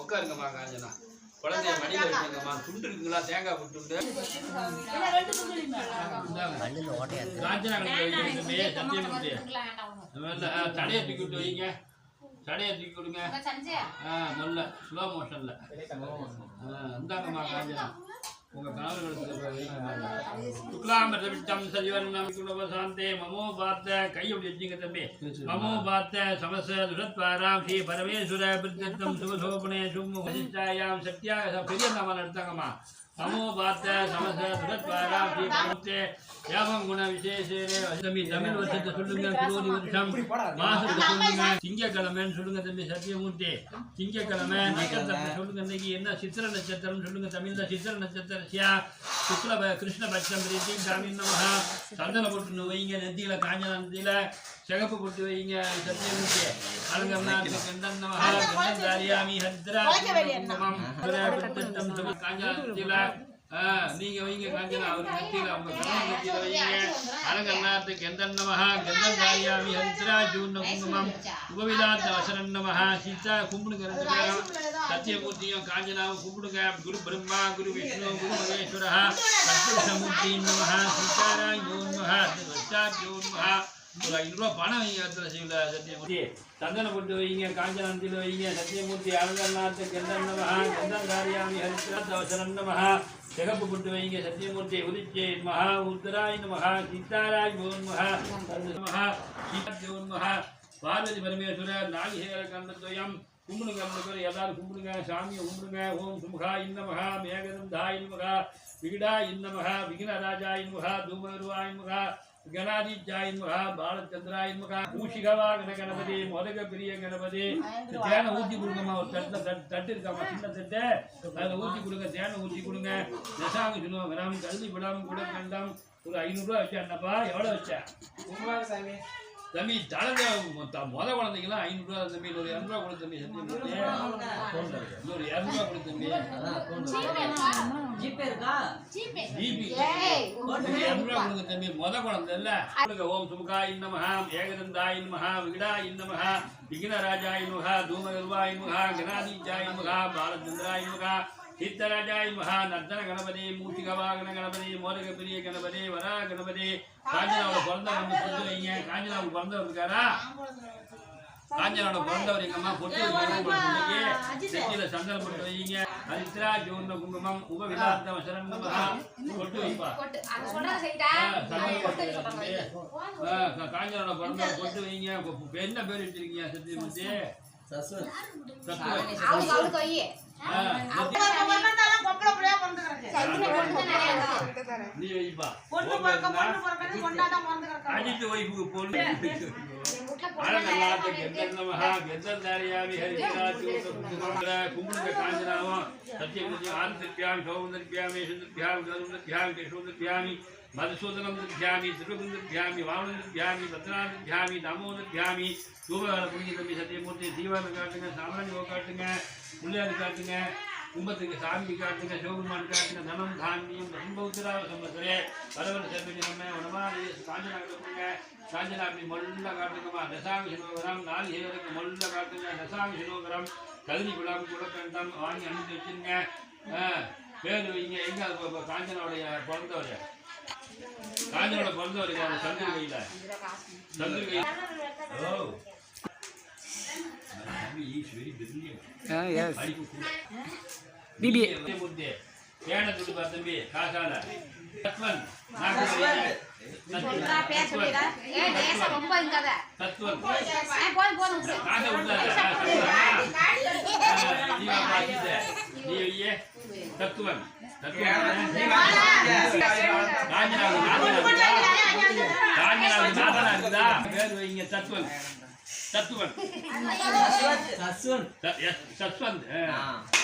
உட்காருங்கம்மா காஞ்சனா. குழந்தைய மடியில் வச்சுங்கம்மா துண்டு இருக்குங்களா? தேங்காய் புட்டு காஞ்சனா சத்தியமூர்த்தி தடையை தூக்கி விட்டு வைங்க. தடையை தூக்கி விடுங்க ஆ நல்ல ஸ்லோ மோஷன்ல இந்தாங்கம்மா காஞ்சனா. உங்க கணவர்களுக்கு சுக்லாம்பரம் மமோ பார்த்த கை வச்சுங்க தம்பி. மமோ பார்த்த சமச துஷத்வாராம் ஸ்ரீ பரமேஸ்வர பிரத்யம் சுபசோபனே சும்மு வசிஷ்டாயாம் சத்யாக பெரிய நாம எடுத்தாங்கம்மா மமோ சமச ஸ்ரீ யாபம் குண விசேஷேனே தம்பி தமிழ் வருஷத்தை சொல்லுங்க குரோதி வருஷம் மாசத்தை சொல்லுங்க திங்கக்கிழமைன்னு சொல்லுங்க தம்பி சத்தியமூர்த்தி திங்கக்கிழமை நட்சத்திரத்தை சொல்லுங்க இன்னைக்கு என்ன? சித்திர நட்சத்திரம் சொல்லுங்க தமிழ்ல சித்திர நட்சத்திரசியா சுக்ல கிருஷ்ண பட்சம் பிரீத்தி காமின் நமஹா சந்தன போட்டு வைங்க நெத்தியில காஞ்சன நந்தியில சிகப்பு போட்டு வைங்க சத்தியமூர்த்தி அலங்கம்நாத் கந்தன் நமஹா கந்தன் தாரியாமி ஹத்ரா குங்குமம் பிரபித்தம் சுப காஞ்சன நெத்தியில ஆ, நீங்க வைங்க காஞ்சனா அவர் நெத்தியில அவங்க கணவன் நெத்தியில வைங்க அலங்கம்நாத் கந்தன் நமஹா கந்தன் தாரியாமி ஹத்ரா ஜூர்ண குங்குமம் உபவிதாத்த வசனம் நமஹா சீதா கும்பிடுங்க ரெண்டு பேரும் சத்தியமூர்த்தியும் காஞ்சனாவும் கும்பிடுங்க குரு பிரம்மா குரு விஷ்ணு குரு மகேஸ்வரா சத்யசமூர்த்தி நமஹா சீதாராய் யோன்மஹா வச்சாத்யோன்மஹா ஒரு ஐநூறுரூவா பணம் வைங்க இடத்துல செய்யல சத்தியமூர்த்தி. சந்தன போட்டு வைங்க காஞ்சனத்தில் வைங்க சத்தியமூர்த்தி அலங்கநாத்த கந்தன் நமஹா கந்தன் காரியாமி ஹரித்ராத்த வசனம் நமஹா சிகப்பு போட்டு வைங்க சத்தியமூர்த்தி உதிச்சே மகா உத்தராய் நமஹா சீதாராய் யோன்மஹா நமஹா சீதாத்யோன்மஹா பார்வதி பரமேஸ்வரர் நாகிசேகர கந்தத்வயம் கும்பிடுங்க நம்மளுக்கு எல்லாரும் கும்பிடுங்க சாமியை கும்பிடுங்க ஓம் சுமுகா இன்னமகா மேகதம் தா இன்னமகா விகிடா இன்னமகா விഘ്നராஜா இன்னமகா தூமருவா இன்னமகா கணாதித்யா இன்னமகா பாலச்சந்திரா இன்னமகா கணபதி முதக பெரிய கணபதி இந்த தேனை ஊற்றி கொடுங்கம்மா ஒரு தட்டில் தட்டு தட்டு இருக்காம்மா சின்ன தட்டு. அதில் ஊற்றி கொடுங்க தேனை ஊற்றி கொடுங்க. தசாங்க சொல்லுவாங்க கிராமம் கல்வி விடாமல் கூட கண்டம் ஒரு ஐநூறுரூவா வச்சேன்னப்பா எவ்வளோ வச்சேன் சாமி. தம்பி தலைங்க முத குழந்தைங்களாம் ஐநூறுரூவா தம்பி ஒரு இரநூறுவா கொடு தம்பி. இன்னொரு இரநூறுவா கொடு தம்பி. ஜிபே இருக்கா? ஜிபி ஒரு இரநூறுவா கொடுங்க தம்பி முத குழந்தை இல்ல. ஓம் சுமுகா இன்னமஹா ஏகதந்தா இன்னமஹா விகடா இன்னமஹா விഘ്നராஜா இன்னமஹா தூமகர்வா இன்னமஹா கணாதித்யா இன்னமஹா பாலச்சந்திரா இன்னமஹா சித்தராஜா இன்னமஹா நர்த்தன கணபதி மூர்த்திகவாகன கணபதி மோதக பிரிய கணபதி வரா கணபதி. காஞ்சனாவோட பிறந்தவர் வந்து பொட்டு வைங்க காஞ்சனாவுக்கு பிறந்தவர் இருக்காரா? காஞ்சனாவோட பிறந்தவர் எங்க அம்மா நெத்தியில சந்தனம் போட்டு வைங்க. ஹரித்ரா ஜோர்ண குங்குமம் உபவிதார்த்த வசரம் நமஹா பொட்டு வைப்பா. காஞ்சனோட பிறந்த பொட்டு வைங்க. என்ன பேர் வச்சிருக்கீங்க சத்தியமூர்த்தி? சஸ்வன் சத்துவ- ஆ, நீ வைப்பா அஜித் ஒய்ஃபுக்கு பொண்ணு அழகல்லாத்த கெந்தன் நமஹா கெந்தன் தாரியாமி ஹரிராஜ் கும்பிடுங்க காஞ்சனாவும் சத்தியமூர்த்தி ஆனந்திருப்பியாமி மதுசூதனம் சுந்தர்பியாமி கருந்தர்பியாமி கேசோந்தர்பியாமி மதுசூதனம் திருப்பியாமி திருகுந்தர்பியாமி வாமனந்திருப்பியாமி பத்ராந்திருப்பியாமி தாமோதர்பியாமி தூபகால புரிஞ்சு தம்பி சத்தியமூர்த்தி தீவாரம் காட்டுங்க சாமானியோ காட்டுங்க பிள்ளையார் காட்டுங்க கும்பத்துக்கு சாமி காட்டுங்க சிவபெருமான் காட்டுங்க தனம் தானியம் சம்பௌத்திராவ சம்பத்திரே வரவர் செல்வனி நம்ம உணவாதி காஞ்சனா காட்டுங்க காஞ்சனா அப்படி மொல்ல காட்டுங்கம்மா தசாமி சினோகரம் நாலு ஹேவருக்கு மொல்ல காட்டுங்க தசாமி சினோகரம் கல்வி விழாம் குலக்கண்டம் வாங்கி அனுப்பி வச்சுருங்க. பேர் வைங்க எங்கே அது காஞ்சனாவுடைய பிறந்தவர் காஞ்சனோட பிறந்தவர் யாரு சந்திர கையில சந்திர கையில ஓ ஈஸ்வரி பெரிய படிப்பு கூட. பிபி. புத்தி ஏன துடி பா தம்பி காசால தத்வன். தத்வன். தத்துவன் தத்துவன் காஞ்சனாவுக்கு நாதனா இருக்குதா? காஞ்சனாவுக்கு நாதனா இருக்குதா? பேர் வைங்க த- எஸ், சத்வந்த்.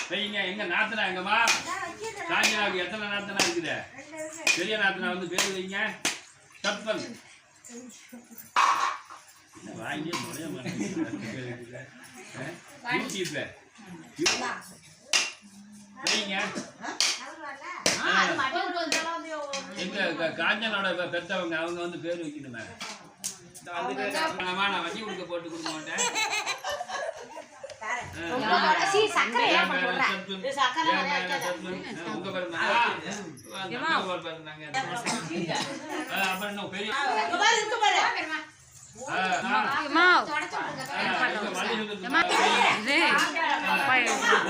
வைங்க எங்க நாத்தனா எங்கம்மா காஞ்சனாவுக்கு எத்தனை நாத்தனா இருக்குது? பெரிய நாத்தனா வந்து பேர் வைங்க. சத்வந்த் என்ன வாங்கியே நுழைய மாட்டேங்குது. வைங்க. எங்க காஞ்சனோட பெத்தவங்க அவங்க வந்து பேர் வைக்கணுமே. நான் வண்டி கொடுக்க போட்டு கொடுக்க மாட்டேன் சீ, சக்கரை ஏன் என் பேர போடுற? சத்துன். இது சக்கரை என் நிறைய பேர வைக்காத. சத்துன். உங்க பேரு என்னடா? நம்ம பேரு என்னங்க? ஆ, அப்புறம் என்ன பெரிய இங்க பாரு, இங்க பாரு. ஆ, ஆ. அம்மா தொடச்சு விட்டுருக்க. ஆ, இங்க மல்லி சுத்தம் இது அப்பா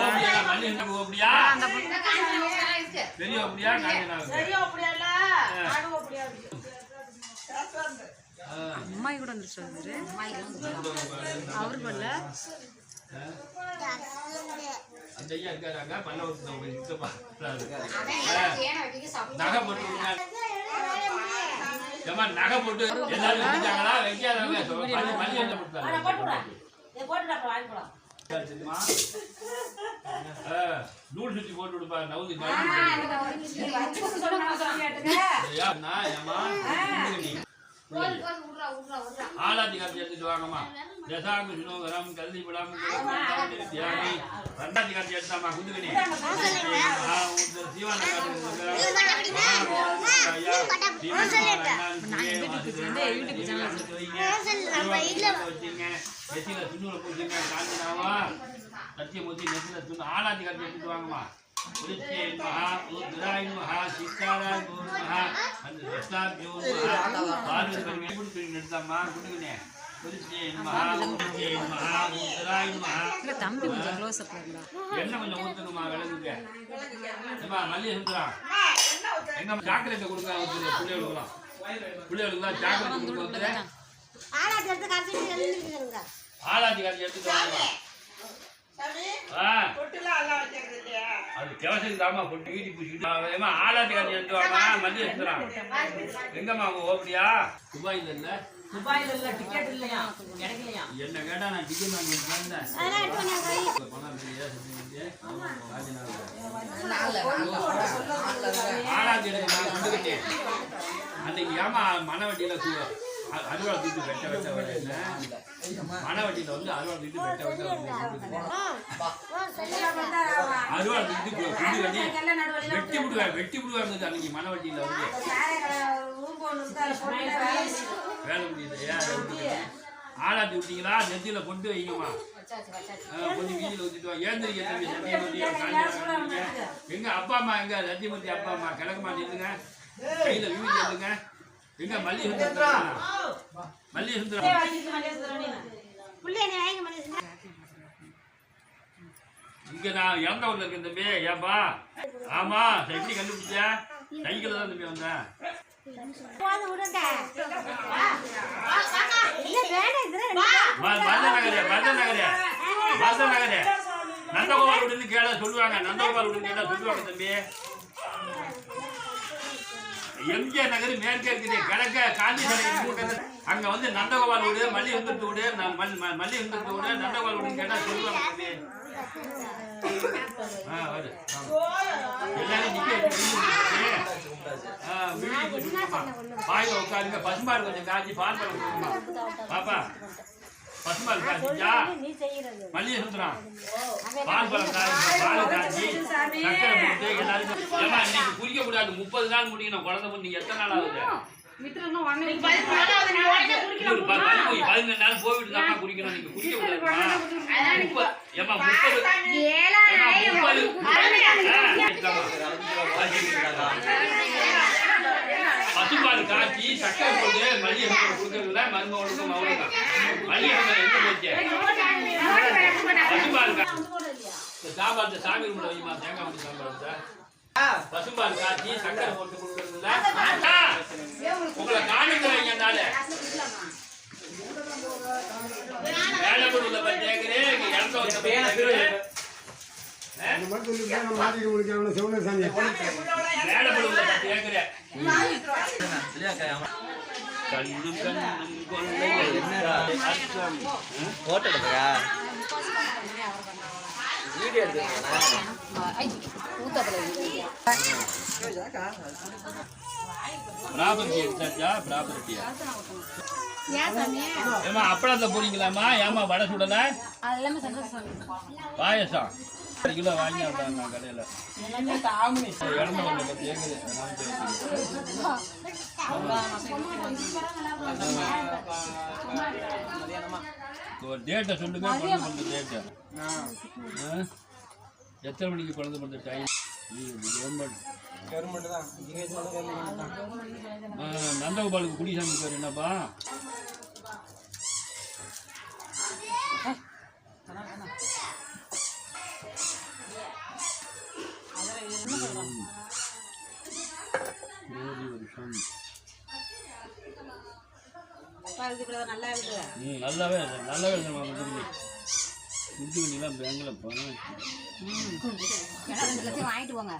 ஓபியா, மல்லி சுத்தம் ஓபியா? இந்த காஞ்ச மிளகாய் இருக்கு. பெரிய ஓபியா, காஞ்ச நாகு? சரியா அப்படியா அம்மாயி கூட வந்துருச்சு அவரு அவருக்கு வரல நகை போட்டு எல்லாரும் என்ன அட, போட்டு வாங்கிக்கலாம். நூல் சுத்தி போட்டு விடுப்பா நவுந்து ஆ, ஆலாத்தி காட்சி எடுத்துட்டு வாங்கம்மா. தசாங்கு சுனோகரம் கல்வி விடாம தியாகி ரெண்டாத்தி காட்சி எடுத்தாமா குந்துக்கினி சீவான ஆலாத்தி காட்சி எடுத்துட்டு வாங்கம்மா. உத்ராய் மகா சீதாராய் மகா அந்த சஷ்டாபியோ மகா பார்வதி பண்ணி எப்படி எடுத்தாம்மா குண்டுக்கினே உரிச்சே மகா உரிச்சே மகா உத்ராய் மகா இல்ல தம்பி கொஞ்சம் க்ளோஸ் அப்ல இருந்தா. என்ன கொஞ்சம் ஊத்துங்கம்மா விளங்குங்க ஏம்மா மல்லிகை சுத்துறான் எங்க சாக்லேட்டை கொடுங்க ஊத்துங்க பிள்ளைகளுக்குலாம் பிள்ளைகளுக்குலாம் சாக்லேட் கொடுக்க வந்து ஆளாத்தி எடுத்து கரைச்சிட்டு எழுந்திருக்கிறேங்க. ஆலாத்தி காட்சி எடுத்துட்டு வாங்கம்மா ஆ. அது கவசம் தாமா போட்டு வீட்டி பூச்சிக்கிட்டு காட்சி எடுத்து வாங்க. மல்லிகை சுத்துறான் எங்கம்மா உங்க ஓப்படியா? துபாயில் இல்ல. துபாயில இல்ல டிக்கெட் இல்லையா? கிடைக்கலையா என்ன கேட்டா நான் டிக்கெட் வாங்கி வந்தேன். ஆளாத்தி எடுத்து நான் கொண்டுக்கிட்டேன் அன்னைக்கு ஏமா மனவட்டியில அருவாள் தூக்கி வெட்ட வெட்ட வரல மனவட்டியில வந்து அருவாள் தூக்கி வெட்ட வெட்ட அருவாள் தூக்கி குண்டு கட்டி வெட்டி விடுவேன் வெட்டி விடுவாங்க அன்னைக்கு மனவட்டியில வந்து. வேலை முடியலையா? ஆளாத்தி விட்டீங்களா? நெத்தியில கொண்டு வைங்கம்மா. கொஞ்சம் வீதியில் ஊத்திட்டு வா. ஏந்திரிக்க தம்பி? சத்தியமூர்த்தி எங்க அப்பா அம்மா எங்க? சத்தியமூர்த்தி அப்பா அம்மா. கிழக்குமா நில்லுங்க கையில வீதி எழுதுங்க எங்க மல்லி சுந்தரம். மல்லி சுந்தரம். புள்ளைய நீ வாங்கி மனுஷன். இங்க நான் இறந்த ஊர்ல இருக்கேன் தம்பி? ஏப்பா? ஆமா எப்படி கண்டுபிடிச்சா சைக்கிள் தான் தம்பி வந்தேன். இல்ல, நந்தகோபால் விடுன்னு கேள சொல்லுவாங்க. நந்தகோபால் விடுன்னு கேட்டா சொல்லுவாங்க தம்பி. எம்ஜிஆர் நகர் மேற்கே இருக்குது கிழக்க காந்தி சிலைக்கு அங்க வந்து நந்தகோபால் வீடு மல்லி வந்துட்டு வீடு நான் மல்லி வந்துட்டு வீடு நந்தகோபால் வீடு கேட்டா சொல்லுவாங்க. தம்பி எல்லாரும் நிக்க வச்சு உட்காருங்க. பசும்பால் கொஞ்சம் காய்ச்சி பால் பாப்பா. பசும்பால் காய்ச்சிச்சா நீ செய்யறது. மல்லிகை சுந்தரம். பால் பழம் காய்ச்சி பால் காய்ச்சி சக்கரை போட்டு எல்லாருக்கும். ஏமா இன்னைக்கு குடிக்க கூடாது முப்பது நாள் முடியணும் குழந்தை பொண்ணு எத்தனை நாள் ஆகுது? பதினஞ்சு நாள் போயிட்டு தான் குடிக்கணும். நீங்க குடிக்க முப்பது ஏமா முப்பது. முப்பது. பசும்பால் காய்ச்சி சக்கரை போட்டு மல்லிகை கொடுக்கறதுல மருமகளுக்கும் மகளுக்கும் மல்லிகை சாம்பார் இந்த சாமி ரூம்ல வைமா தேங்காய் மணி சாம்பார். பசும்பால் காய்ச்சி சக்கரை போட்டு கொடுக்கறதுல உங்களை காணிக்கிறேன் என்னால வேலைக்குள்ள பத்தி கேக்குறேன். இந்த மாதிரி சொல்லி நம்ம மாட்டிக்க முடிக்கிறவன சிவன சாமி. கண்ணும் கண்ணும் கொள்ளை அச்சம் போட்டோ எடுக்கா வீடியோ எடுத்துருக்கா ப்ராப்பர்ட்டி எடுத்தாச்சா ப்ராப்பர்ட்டியா ஏமா அப்பளத்தை போறீங்களாமா ஏமா வடை சுடல பாயசம். கிலோ வாங்கி விட்டாங்க நான் கடையில். இறந்த ஒன்று அதனால கேட்குது. ஒரு டேட்டை சொல்லுங்க குழந்தை பிறந்த டேட்டை? எத்தனை மணிக்கு குழந்தை பிறந்த டைம் கவர்மெண்ட். நந்தகோபாலுக்கு குடிசாமி பேர் என்னப்பா ஜோதி வருஷம் நல்லா இருக்குது ம் நல்லாவே நல்லாவே எழுதுமா குடிச்சு குடிச்சுக்கிட்டீங்களா பேங்கில் லட்சம் வாங்கிட்டு போங்க.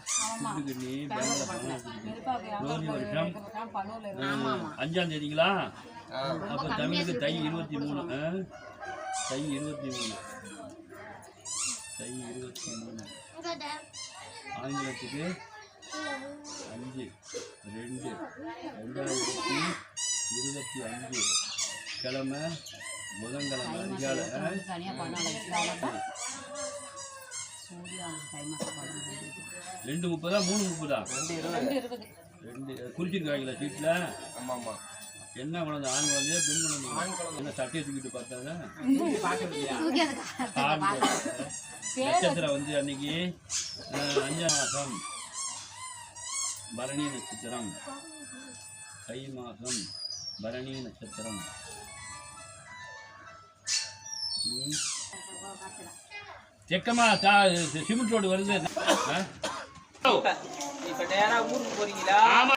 பேங்கில் ஜோதி வருஷம் ஆ, அஞ்சாம் தேதிங்களா? அப்போ தமிழுக்கு தை இருபத்தி மூணு? தை இருபத்தி மூணு. தை இருபத்தி மூணு. ஆங்கிலத்துக்கு அஞ்சு ரெண்டு ரெண்டாயிரத்தி இருபத்தி அஞ்சு. கிழமை புதன்கிழமை அதிகாலை. ரெண்டு முப்பதா மூணு முப்பதா? ரெண்டு குறிச்சிருக்காங்களா சீட்டில் ஆமா ஆமா என்ன குழந்தை ஆண் குழந்தையா பெண் குழந்தையா? என்ன சட்டையை தூக்கிட்டு குழந்தை. நட்சத்திரம் வந்து அன்னைக்கு அஞ்சாம் மாதம். பரணி நட்சத்திரம். தை மாதம் பரணி நட்சத்திரம். ம். செக்கமா தா சிமெண்ட் ரோடு வருது? இப்ப ஊருக்கு போறீங்களா? ஆமா.